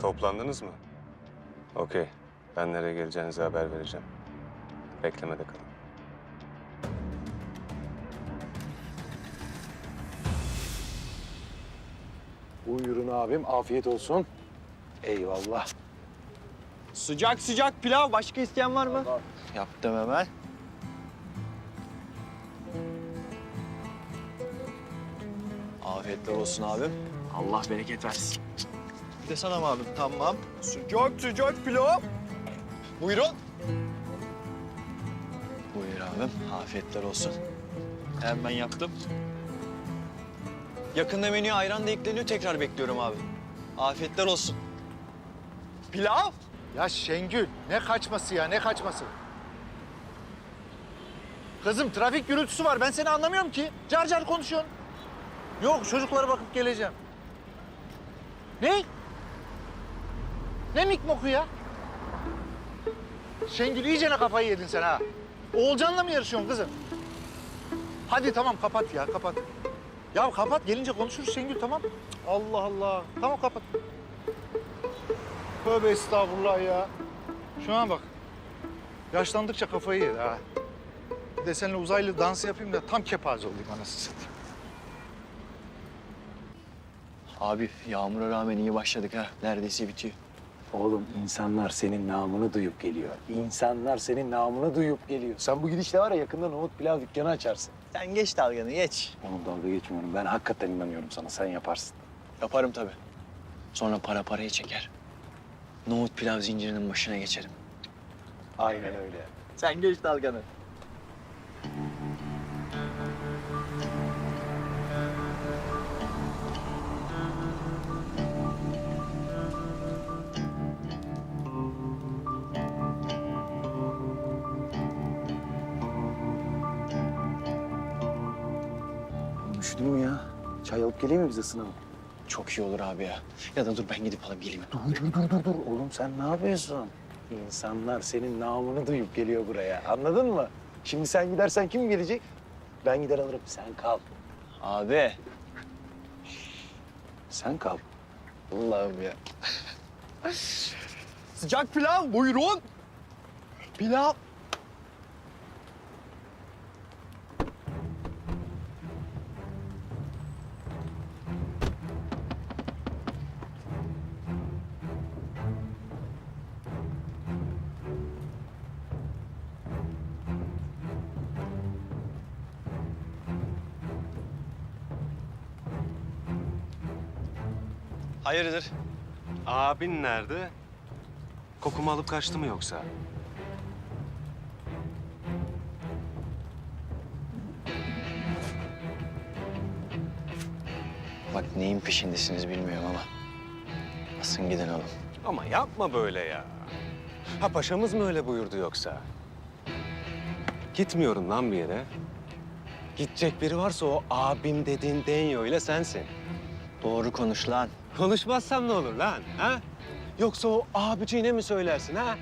Toplandınız mı? Okey. Ben nereye geleceğinizi haber vereceğim. Beklemede kalın. Buyurun abim, afiyet olsun. Eyvallah. Sıcak sıcak pilav. Başka isteyen var mı? Yaptım hemen. Afiyetler olsun abim. Allah bereket versin. Bir de sana mı abim? Tamam. Sıcak sıcak pilav. Buyurun. Buyur abim. Afiyetler olsun. Hemen yaptım. Yakında menüye ayran da ekleniyor. Tekrar bekliyorum abi. Afiyetler olsun. Pilav? Ya Şengül, ne kaçması ya, ne kaçması? Kızım trafik gürültüsü var, ben seni anlamıyorum ki. Car car konuşuyorsun. Yok, çocuklara bakıp geleceğim. Ne? Ne mikmoku ya? Şengül iyice ne kafayı yedin sen ha. Oğulcan'la mı yarışıyorsun kızım? Hadi tamam kapat ya, kapat. Ya kapat, gelince konuşuruz Şengül tamam. Allah Allah. Tamam kapat. Tövbe estağfurullah ya. Şuna bak. Yaşlandıkça kafayı yedi ha. Bir de seninle uzaylı dansı yapayım da tam kepaze olayım anasını satayım. Abi yağmura rağmen iyi başladık ha. Neredeyse bitiyor. Oğlum insanlar senin namını duyup geliyor. İnsanlar senin namını duyup geliyor. Sen bu gidişle var ya yakında nohut pilav dükkanı açarsın. Sen geç dalganı geç. Oğlum dalga geçmiyorum. Ben hakikaten inanıyorum sana. Sen yaparsın. Yaparım tabii. Sonra para parayı çeker. Nohut pilav zincirinin başına geçerim. Aynen öyle. Sen geç dalganı. Üşüdün mü ya? Çay alıp geleyim mi bize sınava? Çok iyi olur abi ya. Ya da dur ben gidip alayım geleyim. Dur dur dur dur dur. Oğlum sen ne yapıyorsun? İnsanlar senin namını duyup geliyor buraya. Anladın mı? Şimdi sen gidersen kim gelecek? Ben gider alırım. Sen kal. Abi. Sen kal. Allah'ım ya. Sıcak pilav buyurun. Pilav. Hayırdır? Abin nerede? Kokumu alıp kaçtı mı yoksa? Bak neyin peşindesiniz bilmiyorum ama. Basın gidin oğlum. Ama yapma böyle ya. Ha paşamız mı öyle buyurdu yoksa? Gitmiyorum lan bir yere. Gidecek biri varsa o abim dediğin Denyo ile sensin. Doğru konuş lan. Konuşmazsam ne olur lan ha? Yoksa o abiciğine mi söylersin ha?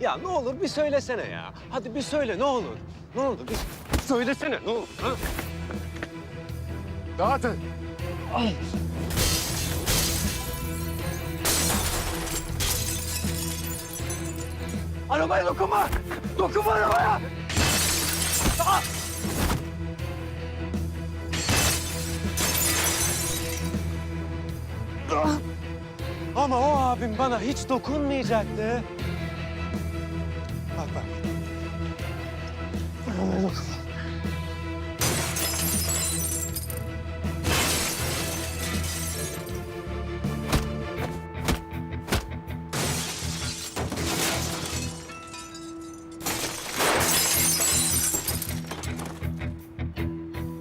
Ya ne olur bir söylesene ya. Hadi bir söyle ne olur. Ne olur bir söylesene ne olur ha? Dağıtın. Arabaya dokunma! Dokunma arabaya! Ama o abim bana hiç dokunmayacaktı. Bak bak. Arabaya dokunma.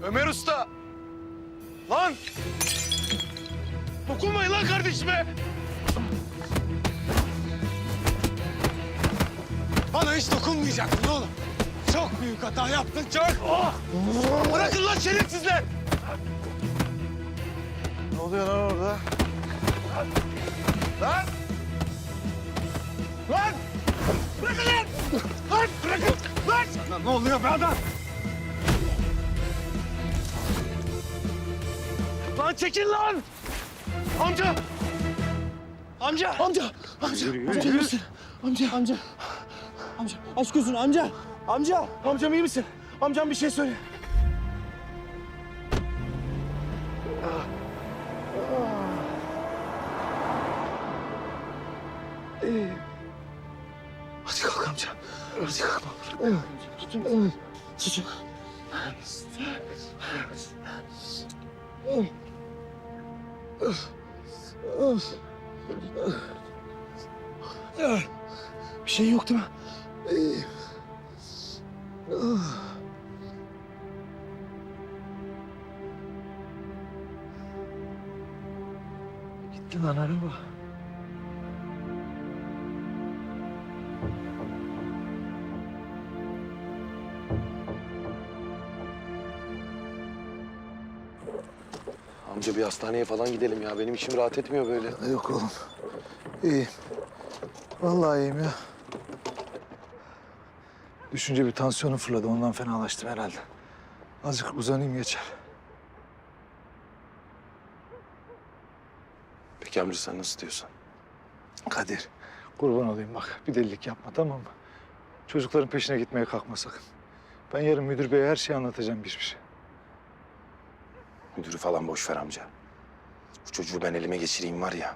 Ömer Usta! Lan! Dokunmayın lan kardeşime! Bana hiç dokunmayacaktın oğlum. Çok büyük hata yaptın, çok. Bırakın lan şerefsizler! Ne oluyor lan orada? Lan! Lan! Bırakın lan! Lan bırakın! Lan! Lan ne oluyor be adam? Lan çekil lan! Amca! Amca! Amca, amca, amca iyi misin? Amca, amca, amca, aç gözünü amca, amca, amcam iyi misin? Amcam bir şey söyle. Hadi kalk amca, hadi kalk. Tutun, tutun. Bir şey yok değil mi? Gitti lan araba. Amca bir hastaneye falan gidelim ya. Benim içim rahat etmiyor böyle. Yok oğlum. İyiyim. Vallahi iyiyim ya. Düşünce bir tansiyonu fırladı. Ondan fenalaştım herhalde. Azıcık uzanayım geçer. Peki amca sen nasıl diyorsan? Kadir, kurban olayım bak. Bir delilik yapma tamam mı? Çocukların peşine gitmeye kalkma sakın. Ben yarın müdür beye her şeyi anlatacağım bir bir. Müdürü falan boş ver amca. Bu çocuğu ben elime geçireyim var ya.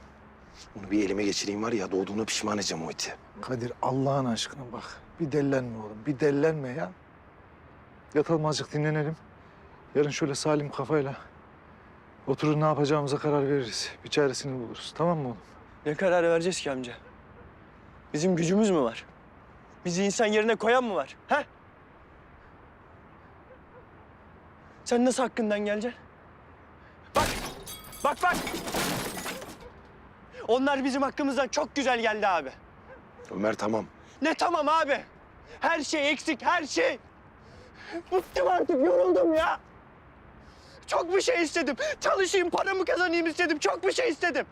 Onu bir elime geçireyim var ya doğduğuna pişman edeceğim o iti. Kadir Allah'ın aşkına bak. Bir dellenme oğlum. Bir dellenme ya. Yatalım azıcık dinlenelim. Yarın şöyle salim kafayla oturur ne yapacağımıza karar veririz. Bir çaresini buluruz. Tamam mı oğlum? Ne karar vereceğiz ki amca? Bizim gücümüz mü var? Bizi insan yerine koyan mı var? He? Sen nasıl hakkından geleceksin? Bak! Bak! Onlar bizim hakkımızdan çok güzel geldi abi. Ömer tamam. Ne tamam abi? Her şey eksik, her şey. Bıktım artık, yoruldum ya. Çok bir şey istedim. Çalışayım, paramı kazanayım istedim. Çok bir şey istedim.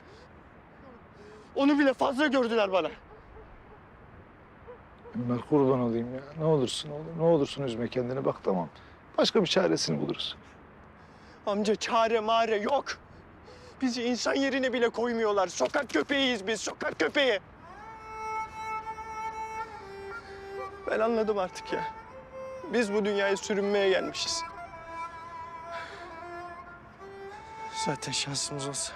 Onu bile fazla gördüler bana. Ömer kurban olayım ya. Ne olursun oğlum. Ne olursun üzme kendini. Bak tamam. Başka bir çaresini buluruz. Amca çare mare yok. Bizi insan yerine bile koymuyorlar. Sokak köpeğiyiz biz, sokak köpeği. Ben anladım artık ya. Biz bu dünyaya sürünmeye gelmişiz. Zaten şansımız olsa...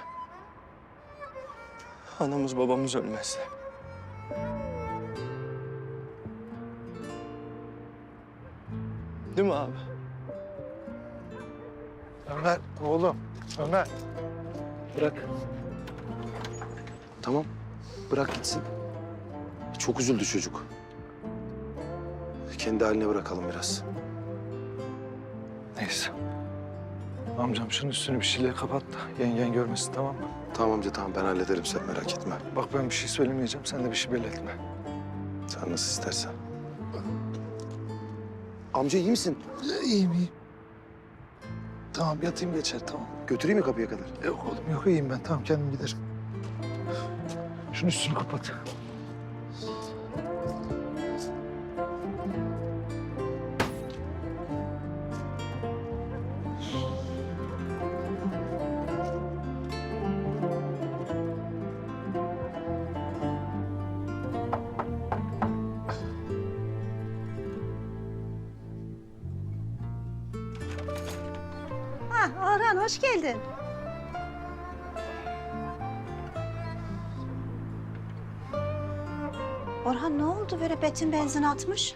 ...anamız babamız ölmezdi. Değil mi abi? Ömer oğlum. Ömer. Bırak. Tamam. Bırak gitsin. Çok üzüldü çocuk. Kendi haline bırakalım biraz. Neyse. Amcam şunun üstünü bir şeyle kapat da yengen görmesin tamam mı? Tamam amca tamam ben hallederim sen merak etme. Bak ben bir şey söylemeyeceğim. Sen de bir şey belli etme. Sen nasıl istersen. Amca iyi misin? İyiyim iyiyim. Tamam yatayım geçer tamam. Götüreyim mi kapıya kadar? Yok oğlum yok iyiyim ben. Tamam kendim giderim. Şunun üstünü kapat. Orhan hoş geldin. Orhan ne oldu böyle betin benzin atmış?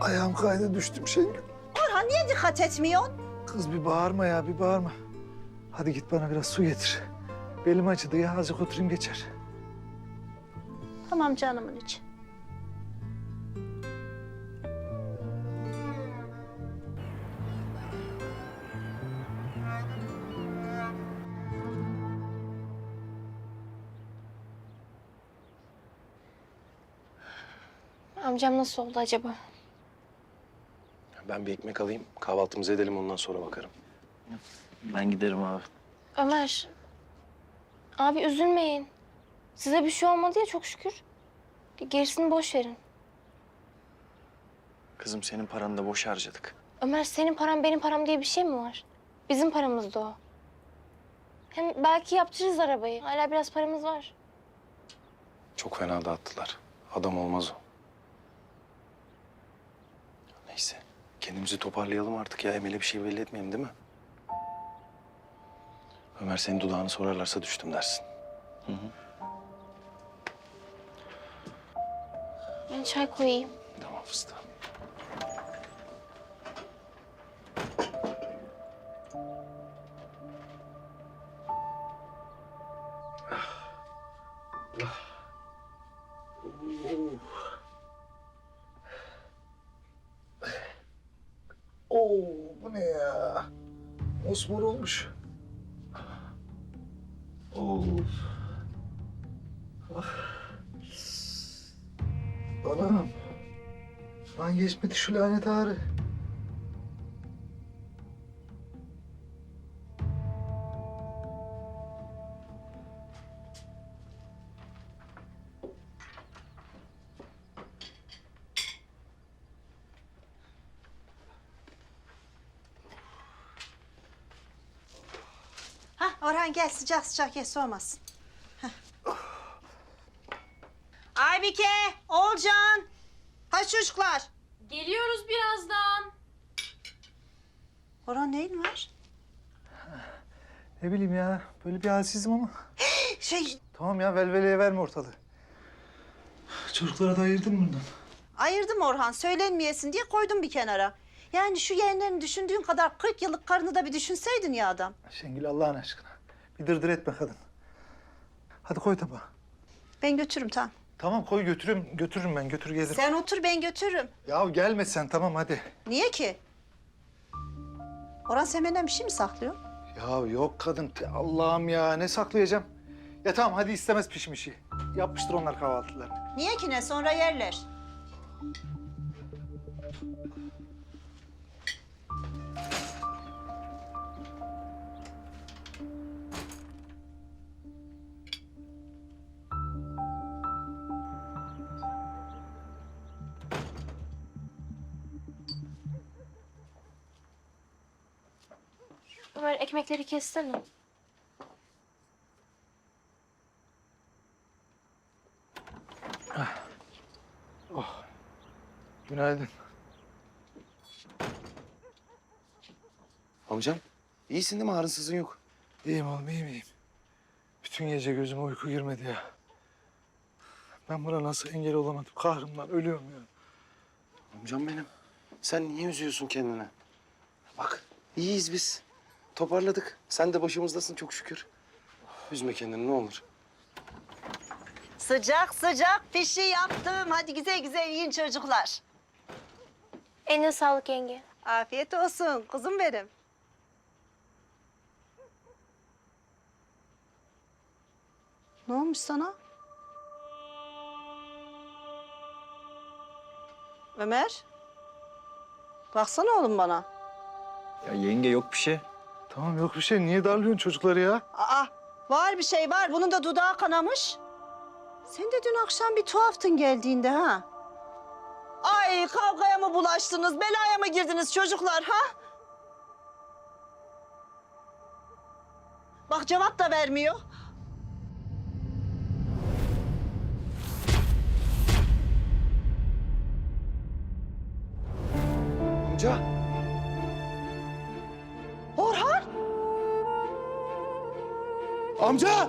Ayağım kaydı düştüm Şengül. Orhan niye dikkat etmiyorsun? Kız bir bağırma ya bir bağırma. Hadi git bana biraz su getir. Belim acıdı ya azıcık oturayım geçer. Tamam canımın içi. Amcam nasıl oldu acaba? Ben bir ekmek alayım. Kahvaltımızı edelim ondan sonra bakarım. Ben giderim abi. Ömer. Abi üzülmeyin. Size bir şey olmadı ya çok şükür. Gerisini boş verin. Kızım senin paranı da boş harcadık. Ömer senin param benim param diye bir şey mi var? Bizim paramızdı o. Hem belki yaptırırız arabayı. Hala biraz paramız var. Çok fena dağıttılar. Adam olmaz o. Neyse. Kendimizi toparlayalım artık ya. Emel'e bir şey belli etmeyelim değil mi? Ömer senin dudağını sorarlarsa düştüm dersin. Ben çay koyayım. Tamam fıstığım. Osmor olmuş. Of. Ah. Anam. Lan geçmedi şu lanet ağrı. Orhan gel sıcak sıcak ye soğumasın. Hah. Aybike, Olcan. Hadi çocuklar. Geliyoruz birazdan. Orhan neyin var? Ne bileyim ya böyle bir halsizim ama. Şey Tamam ya velveleye verme ortalığı. Çocuklara da ayırdın mı bundan? ayırdım Orhan söylenmeyesin diye koydum bir kenara. Yani şu yeğenlerini düşündüğün kadar 40 yıllık karını da bir düşünseydin ya adam. Şengül Allah'ın aşkına. Bir dırdır etme kadın. Hadi koy tabağa. Ben götürürüm tamam. Tamam koy götürürüm, götürürüm ben götür gelirim. Sen otur ben götürürüm. Ya gelme sen tamam hadi. Niye ki? Orhan sen benden bir şey mi saklıyorsun? Ya yok kadın Allah'ım ya ne saklayacağım? Ya tamam hadi istemez pişmişi. Yapmıştır onlar kahvaltılarını. Niye ki ne sonra yerler. Ekmekleri kessene. Günaydın. Amcam iyisin değil mi? Ağrınsızın yok. İyiyim oğlum iyiyim iyiyim. Bütün gece gözüme uyku girmedi ya. Ben buna nasıl engel olamadım? Kahrımdan ölüyorum ya. Amcam benim. Sen niye üzüyorsun kendini? Bak iyiyiz biz. Toparladık. Sen de başımızdasın çok şükür. Üzme kendini ne olur. Sıcak sıcak pişi yaptım. Hadi güzel güzel yiyin çocuklar. Eline sağlık yenge. Afiyet olsun kuzum benim. Ne olmuş sana? Ömer. Baksana oğlum bana. Ya yenge yok bir şey. Tamam yok bir şey. Niye darlıyorsun çocukları ya? Aa, var bir şey var. Bunun da dudağı kanamış. Sen de dün akşam bir tuhaftın geldiğinde ha? Ay kavgaya mı bulaştınız, belaya mı girdiniz çocuklar ha? Bak cevap da vermiyor. Amca!